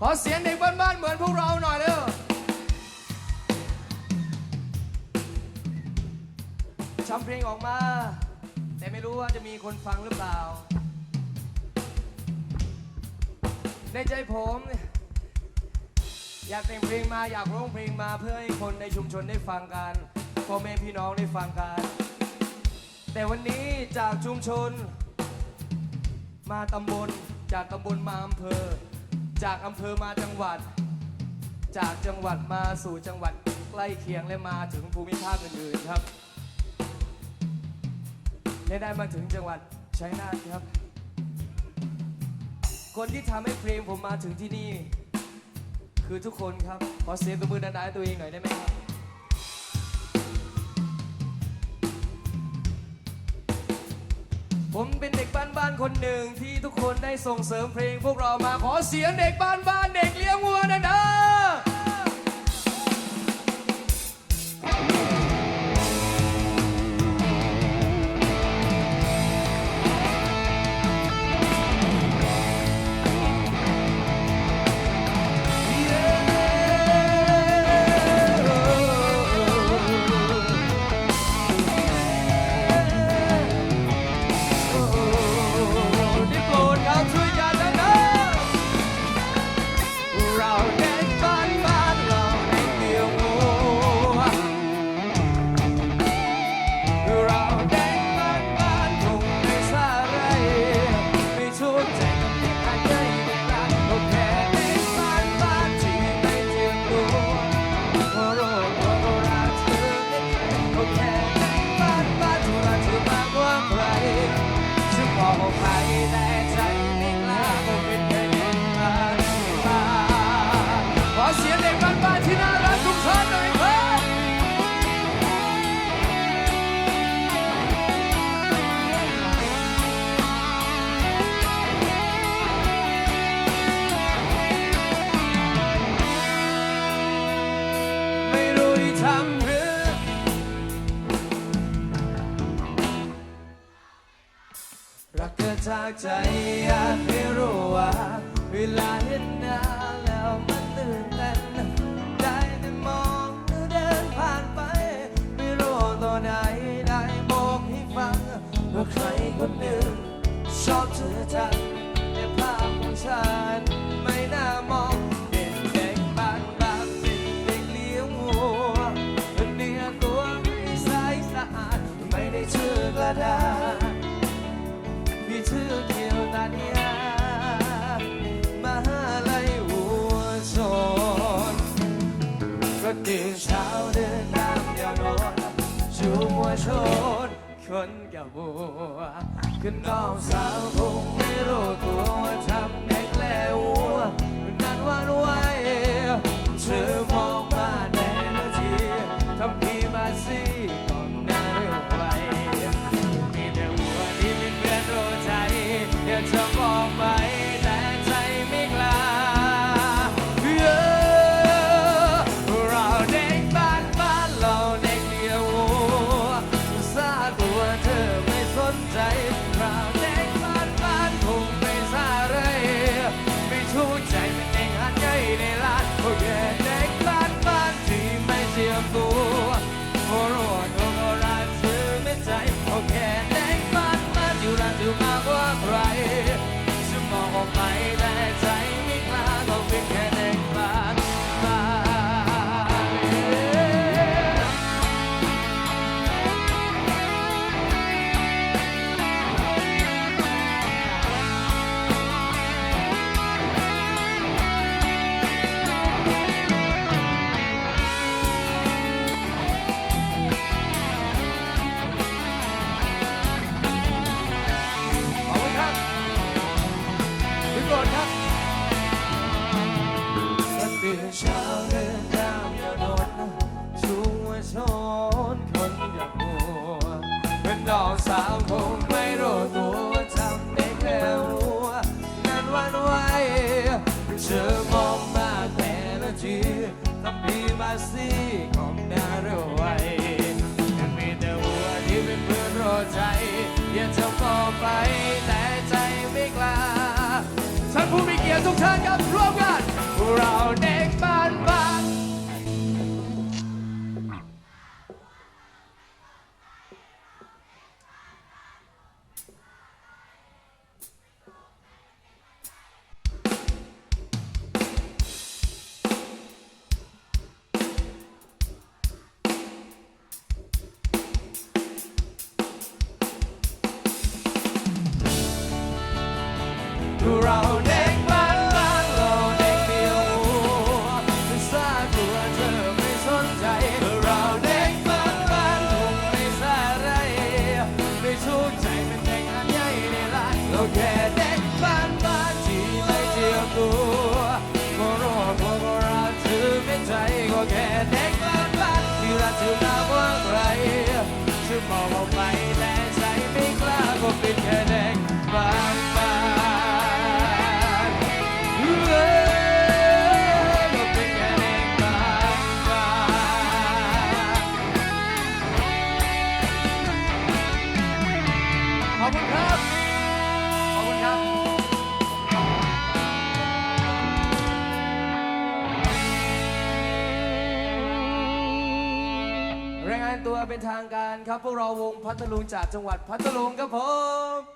ขอเสียงเด็กบ้านๆเหมือนพวกเราหน่อยเร็วทำเพลงออกมา แต่ไม่รู้ว่าจะมีคนฟังหรือเปล่า ในใจผม อยากแต่งเพลงมาอยากร้องเพลงมาเพื่อให้คนในชุมชนได้ฟังกันพ่อแม่พี่น้องได้ฟังกัน แต่วันนี้จากชุมชน มาตำบลจากตำบลมาอำเภอ จากอำเภอมาจังหวัด จากจังหวัดมาสู่จังหวัดใกล้เคียงและมาถึงภูมิภาคอื่นๆครับและได้มาถึงจังหวัดชัยนาทครับ คนที่ทำให้เพลงผมมาถึงที่นี่ คือทุกคนครับ ขอเสียงตัวมือดันๆตัวเองหน่อยได้ไหมครับ ผมเป็นเด็กบ้านๆคนหนึ่งที่ทุกคนได้ส่งเสริมเพลงพวกเรามาขอเสียงเด็กบ้านๆเด็กเลี้ยงวัวนะน รักเกิดจากใจอยากให้รู้ว่า เวลาเห็นหน้าแล้วมันตื่นเต้นได้แต่มองเธอเดินผ่านไป ไม่รู้ตัวไหนได้บอกให้ฟังว่าใครคนหนึ่งชอบเธอจัง หัวชนคนกับบัวคือน้องสาวคงไม่รู้ตัว ดอกสาวคงไม่รู้ตัวทำได้แค่หัวนั้นวันไหวเธอมองมาแต่ละทีทำพี่มาสิของหน้าเร็วไวยังมีแต่หัวที่เป็นเพื่อนรอใจอยากจะบอกไปแต่ใจไม่กล้าท่านผู้มีเกียรติทุกท่านครับ เราเด็กบ้านบ้านเราเด็กเดียวไม่ทราบกลัวเธอไม่สนใจ เราเด็กบ้านบ้านคงไม่ทราบอะไร ไม่ทุกข์ใจเป็นเด็กอันใหญ่ในร้านเราแค่ งตัวเป็นทางการครับ พวกเราวงพัทลุงจากจังหวัดพัทลุงครับผม